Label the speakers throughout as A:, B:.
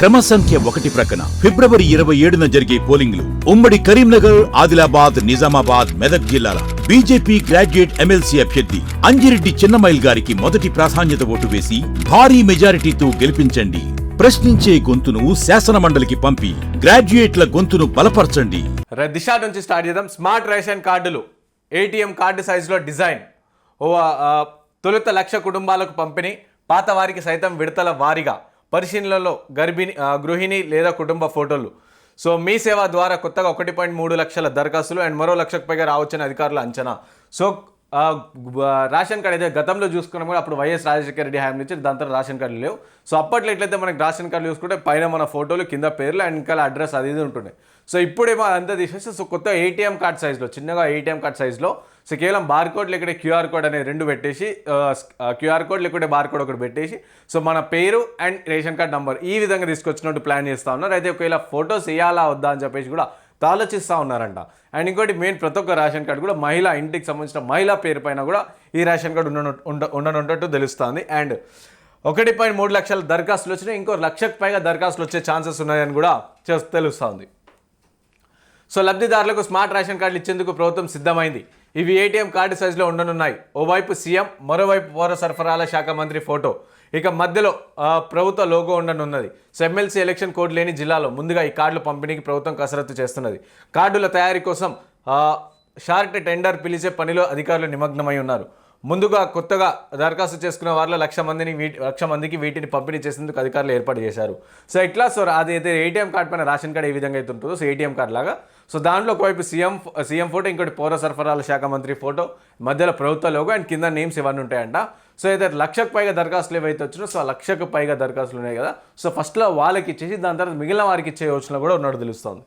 A: క్రమ సంఖ్య ఒకటి ప్రక్కన ఫిబ్రవరి ఇరవై ఏడున జరిగే పోలింగ్లు ఉమ్మడి కరీంనగర్ ఆదిలాబాద్ నిజామాబాద్ మెదక్ జిల్లాల బీజేపీ గ్రాడ్యుయేట్ ఎమ్మెల్సీ అభ్యర్థి అంజిరెడ్డి చిన్నమైల్ గారికి మొదటి ప్రాధాన్యత ఓటు వేసి భారీ మెజారిటీతో గెలిపించండి. ప్రశ్నించే గొంతును శాసనమండలికి పంపి గ్రాడ్యుయేట్ల గొంతును బలపరచండి.
B: దిశ నుంచి స్టార్ట్ చేద్దాం. స్మార్ట్ రేషన్ కార్డులు ఏటీఎం కార్డు సైజులో డిజైన్. ఓ తొలుత లక్ష కుటుంబాలకు పంపిణీ పాత వారికి సైతం విడతల వారీగా. పరిశీలనలో గర్భిణి గృహిణి లేదా కుటుంబ ఫోటోలు. సో మీ సేవ ద్వారా కొత్తగా ఒకటి పాయింట్ మూడు లక్షల దరఖాస్తులు అండ్ మరో లక్షకు పైగా రావచ్చని అధికారుల అంచనా. సో రేషన్ కార్డు అయితే గతంలో చూసుకున్నాం కూడా అప్పుడు వైఎస్ రాజశేఖర రెడ్డి హయాం నుంచి దాని తర్వాత రేషన్ కార్డులు లేవు. సో అప్పట్లో ఎట్లయితే మనకి రేషన్ కార్డులు చూసుకుంటే పైన మన ఫోటోలు కింద పేర్లు అండ్ ఇంకా అడ్రస్ అది ఇది ఉంటుండే. సో ఇప్పుడేమో అంతా తీసేసి సో కొత్త ఏటీఎం కార్డ్ సైజ్లో చిన్నగా ఏటీఎం కార్డ్ సైజ్లో సో కేవలం బార్ కోడ్ లేకుంటే క్యూఆర్ కోడ్ అనేది రెండు పెట్టేసి క్యూఆర్ కోడ్ లేకుంటే బార్ కోడ్ ఒకటి పెట్టేసి సో మన పేరు అండ్ రేషన్ కార్డ్ నంబర్ ఈ విధంగా తీసుకొచ్చినట్టు ప్లాన్ చేస్తూ ఉన్నారు. అయితే ఒకవేళ ఫోటోస్ వేయాలా వద్దా అని చెప్పేసి కూడా ఆలోచిస్తూ ఉన్నారంట. అండ్ ఇంకోటి మెయిన్ ప్రతి ఒక్క రేషన్ కార్డు కూడా మహిళ ఇంటికి సంబంధించిన మహిళా పేరు పైన కూడా ఈ రేషన్ కార్డు ఉండనట్టు ఉండ ఉండనుంటట్టు తెలుస్తుంది. అండ్ ఒకటి పాయింట్ మూడు లక్షల దరఖాస్తులు వచ్చినాయి ఇంకో లక్షకు పైగా దరఖాస్తులు వచ్చే ఛాన్సెస్ ఉన్నాయని కూడా తెలుస్తుంది. సో లబ్ధిదారులకు స్మార్ట్ రేషన్ కార్డులు ఇచ్చేందుకు ప్రభుత్వం సిద్ధమైంది. ఇవి ఏటీఎం కార్డు సైజులో ఉండనున్నాయి. ఓవైపు సీఎం మరోవైపు పౌర సరఫరాల శాఖ మంత్రి ఫోటో. ఇక మధ్యలో ప్రభుత్వ లోగో ఉండనున్నది. సో ఎమ్మెల్సీ ఎలక్షన్ కోడ్ లేని జిల్లాలో ముందుగా ఈ కార్డుల పంపిణీకి ప్రభుత్వం కసరత్తు చేస్తున్నది. కార్డుల తయారీ కోసం షార్ట్ టెండర్ పిలిచే పనిలో అధికారులు నిమగ్నమై ఉన్నారు. ముందుగా కొత్తగా దరఖాస్తు చేసుకున్న వారిలో లక్ష మందిని వీటి లక్ష మందికి వీటిని పంపిణీ చేసేందుకు అధికారులు ఏర్పాటు చేశారు. సో ఇట్లా సో అది అయితే ఏటీఎం కార్డ్ పైన రేషన్ కార్డ్ ఏ విధంగా అయితే ఉంటుందో సో ఏటీఎం కార్డ్ లాగా సో దాంట్లో ఒకవైపు సీఎం సీఎం ఫోటో ఇంకోటి పౌర సరఫరాల శాఖ మంత్రి ఫోటో మధ్యలో ప్రభుత్వ లోగో అండ్ కింద నేమ్స్ ఇవన్నీ ఉంటాయంట. సో అయితే లక్షకు పైగా దరఖాస్తులు ఏవైతే వచ్చినా సో ఆ లక్షకు పైగా దరఖాస్తులు ఉన్నాయి కదా. సో ఫస్ట్లో వాళ్ళకి ఇచ్చేసి దాని తర్వాత మిగిలిన వారికి ఇచ్చే యోచన కూడా ఉన్నట్టు తెలుస్తుంది.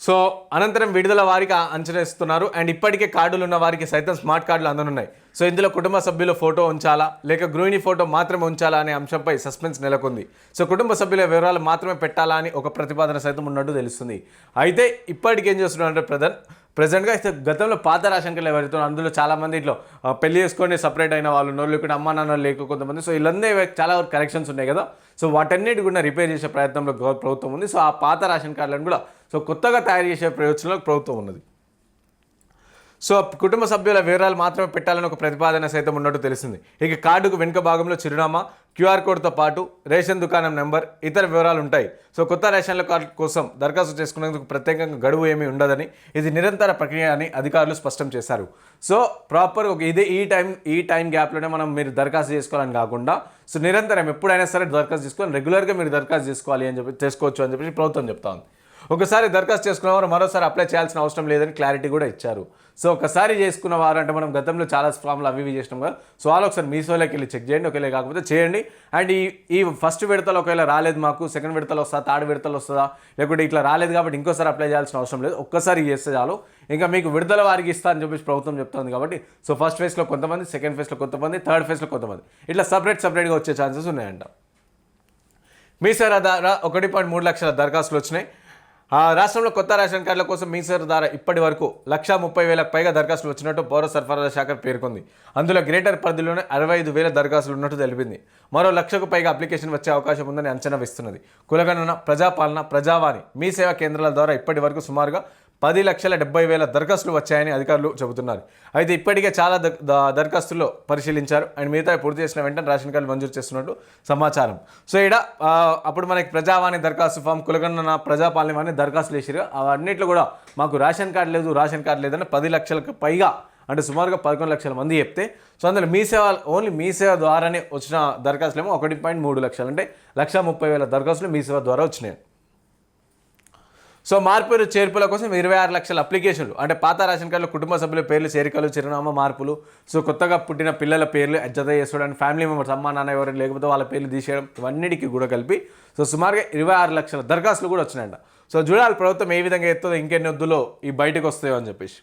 B: సో అనంతరం విడుదల వారికి అంచనా ఇస్తున్నారు అండ్ ఇప్పటికే కార్డులు ఉన్న వారికి సైతం స్మార్ట్ కార్డులు అందనున్నాయి. సో ఇందులో కుటుంబ సభ్యుల ఫోటో ఉంచాలా? లేక గృహిణి ఫోటో మాత్రమే ఉంచాలా అనే అంశంపై సస్పెన్స్ నెలకొంది. సో కుటుంబ సభ్యుల వివరాలు మాత్రమే పెట్టాలా అని ఒక ప్రతిపాదన సైతం ఉన్నట్టు తెలుస్తుంది. అయితే ఇప్పటికేం చేస్తున్నారంటే ప్రధాన్ ప్రజెంట్గా అయితే గతంలో పాత రేషన్ కార్డులు ఎవరైతే అందులో చాలామంది ఇట్లా పెళ్ళి చేసుకొని సపరేట్ అయిన వాళ్ళు ఉన్నారు లేకుంటే అమ్మా నాన్న లేక కొంతమంది. సో వీళ్ళందరూ చాలా వరకు కరెక్షన్స్ ఉన్నాయి కదా. సో వాటన్నిటి కూడా రిపేర్ చేసే ప్రయత్నంలో ప్రభుత్వం ఉంది. సో ఆ పాత రేషన్ కార్డులను కూడా సో కొత్తగా తయారు చేసే ప్రయోజనంలో ప్రభుత్వం ఉన్నది. సో కుటుంబ సభ్యుల వివరాలు మాత్రమే పెట్టాలని ఒక ప్రతిపాదన సైతం ఉన్నట్టు తెలిసింది. ఇక కార్డుకు వెనుక భాగంలో చిరునామా క్యూఆర్ కోడ్తో పాటు రేషన్ దుకాణం నెంబర్ ఇతర వివరాలు ఉంటాయి. సో కొత్త రేషన్ల కార్డు కోసం దరఖాస్తు చేసుకునేందుకు ప్రత్యేకంగా గడువు ఏమీ ఉండదని ఇది నిరంతర ప్రక్రియ అని అధికారులు స్పష్టం చేశారు. సో ప్రాపర్ ఒక ఇదే ఈ టైం ఈ టైం గ్యాప్లోనే మనం మీరు దరఖాస్తు చేసుకోవాలని కాకుండా సో నిరంతరం ఎప్పుడైనా సరే దరఖాస్తు చేసుకోవాలి రెగ్యులర్గా మీరు దరఖాస్తు చేసుకోవాలి అని చెప్పి చేసుకోవచ్చు అని చెప్పి ప్రభుత్వం చెప్తా ఉంది. ఒకసారి దరఖాస్తు చేసుకున్న వారు మరోసారి అప్లై చేయాల్సిన అవసరం లేదని క్లారిటీ కూడా ఇచ్చారు. సో ఒకసారి చేసుకున్న వారు అంటే మనం గతంలో చాలా ఫామ్లు అవి ఇవి చేసినాం కదా. సో వాళ్ళు ఒకసారి మీసోలోకి వెళ్ళి చెక్ చేయండి ఒకవేళ కాకపోతే చేయండి. అండ్ ఈ ఈ ఫస్ట్ విడతలో ఒకవేళ రాలేదు మాకు సెకండ్ విడతలో వస్తుందా థర్డ్ విడతలో వస్తుందా లేకుంటే ఇట్లా రాలేదు కాబట్టి ఇంకోసారి అప్లై చేయాల్సిన అవసరం లేదు. ఒక్కసారి చేస్తే చాలు. ఇంకా మీకు విడుదల వారికి ఇస్తా అని చెప్పేసి ప్రభుత్వం చెప్తుంది కాబట్టి సో ఫస్ట్ ఫేజ్లో కొంతమంది సెకండ్ ఫేజ్లో కొంతమంది థర్డ్ ఫేజ్లో కొంతమంది. ఇట్లా సపరేట్ సపరేట్గా వచ్చే ఛాన్సెస్ ఉన్నాయంట. మీ సార్ ఒకటి పాయింట్ మూడు లక్షల దరఖాస్తులు వచ్చినాయి. రాష్ట్రంలో కొత్త రేషన్ కార్డుల కోసం మీసేర ద్వారా ఇప్పటి వరకు లక్షా ముప్పై వేలకు పైగా దరఖాస్తులు వచ్చినట్టు పౌర సరఫరాల శాఖ పేర్కొంది. అందులో గ్రేటర్ పరిధిలోనే అరవై ఐదు వేల దరఖాస్తులు ఉన్నట్టు తెలిపింది. మరో లక్షకు పైగా అప్లికేషన్ వచ్చే అవకాశం ఉందని అంచనా వేస్తున్నది. కులగణన ప్రజాపాలన ప్రజావాణి మీ సేవా కేంద్రాల ద్వారా ఇప్పటి వరకు సుమారుగా పది లక్షల డెబ్బై వేల దరఖాస్తులు వచ్చాయని అధికారులు చెబుతున్నారు. అయితే ఇప్పటికే చాలా ద- దరఖాస్తుల్లో పరిశీలించారు. అండ్ మిగతా పూర్తి చేసిన వెంటనే రేషన్ కార్డు మంజూరు చేస్తున్నట్టు సమాచారం. సో ఇక్కడ అప్పుడు మనకి ప్రజావాణి దరఖాస్తు ఫామ్ కులగణన ప్రజాపాలన వాణి దరఖాస్తులు వేసారు అవన్నిట్లో కూడా మాకు రేషన్ కార్డు లేదు రేషన్ కార్డు లేదని పది లక్షలకు పైగా అంటే సుమారుగా పదకొండు లక్షల మంది చెప్తే సో అందులో మీ సేవ ఓన్లీ మీ సేవ ద్వారానే వచ్చిన దరఖాస్తులు ఏమో ఒకటి పాయింట్ మూడు లక్షలు. అంటే లక్ష ముప్పై వేల దరఖాస్తులు మీ సేవ ద్వారా వచ్చినాయి. సో మార్పులు చేర్పుల కోసం ఇరవై ఆరు లక్షల అప్లికేషన్లు. అంటే పాత రేషన్ కార్డులో కుటుంబ సభ్యుల పేర్లు చేరికలు చిరునామా మార్పులు. సో కొత్తగా పుట్టిన పిల్లల పేర్లు జత చేసుకోవడానికి ఫ్యామిలీ మెంబర్స్ అమ్మ నాన్న ఎవరు లేకపోతే వాళ్ళ పేర్లు తీసేయడం ఇవన్నిటికీ కూడా కలిపి సో సుమారుగా ఇరవై ఆరు లక్షల దరఖాస్తులు కూడా వచ్చినాయంట. సో చూడాలి ప్రభుత్వం ఏ విధంగా ఎత్తుందో ఇంకెన్ని వద్దులో ఈ బయటకు వస్తాయో అని చెప్పేసి.